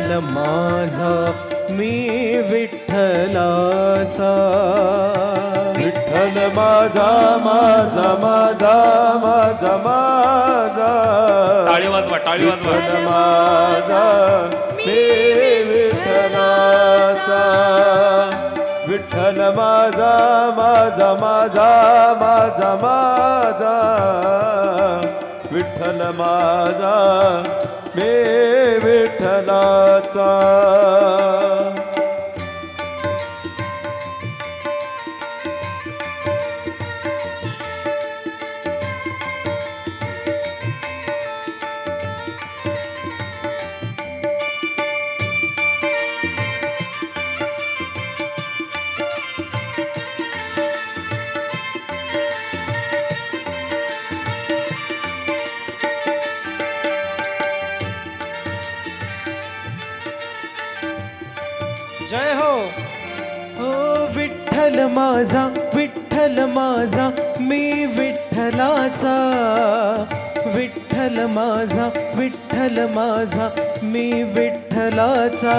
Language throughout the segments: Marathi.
विठ्ठल माझा मी विठ्ठलाचा. विठ्ठल माझा माझा माझा माझा माझा. टाळी वाजवा टाळी वाजवा. विठ्ठल माझा मी विठ्ठलाचा. विठ्ठल माझा माझा माझा माझा माझा. विठ्ठल माझा मे विठ्ठलाचा. जय हो। हो विठ्ठल माझा विठ्ठल माझा मी विठ्ठलाचा. विठ्ठल माझा विठ्ठल माझा मी विठ्ठलाचा.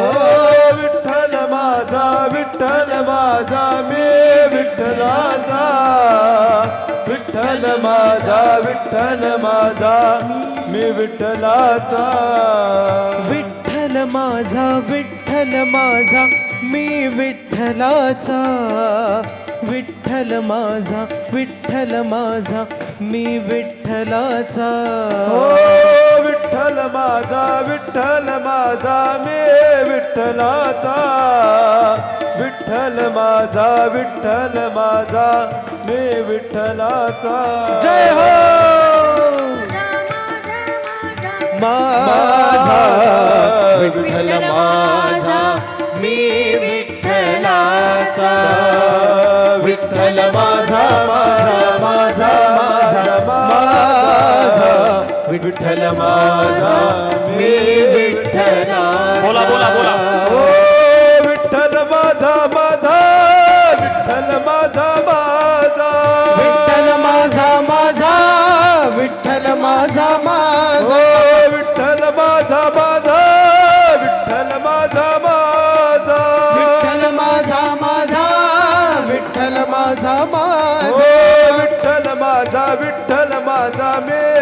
ओ विठ्ठल माझा विठ्ठल माझा मी विठ्ठलाचा. विठ्ठल माझा विठ्ठल माझा मी विठ्ठलाचा. विठ्ठल माझा विठ्ठल माझा मी विठ्ठलाचा. विठ्ठल माझा विठ्ठल माझा मी विठ्ठलाचा. ओ विठ्ठल माझा विठ्ठल माझा मी विठ्ठलाचा. विठ्ठल माझा विठ्ठल माझा मी विठ्ठलाचा. जय हो! माझा विठ्ठल माझा विठ्ठल माझा मी विठ्ठला बोला बोला बोला ओ विठ्ठल माझा माझा विठ्ठल माझा माझा विठ्ठल माझा माझा विठ्ठल माझा माझा विठ्ठल माझा माझा विठ्ठल माझा माझा विठ्ठल माझा माझा विठ्ठल माझा माझा विठ्ठल माझा विठ्ठल माझा मी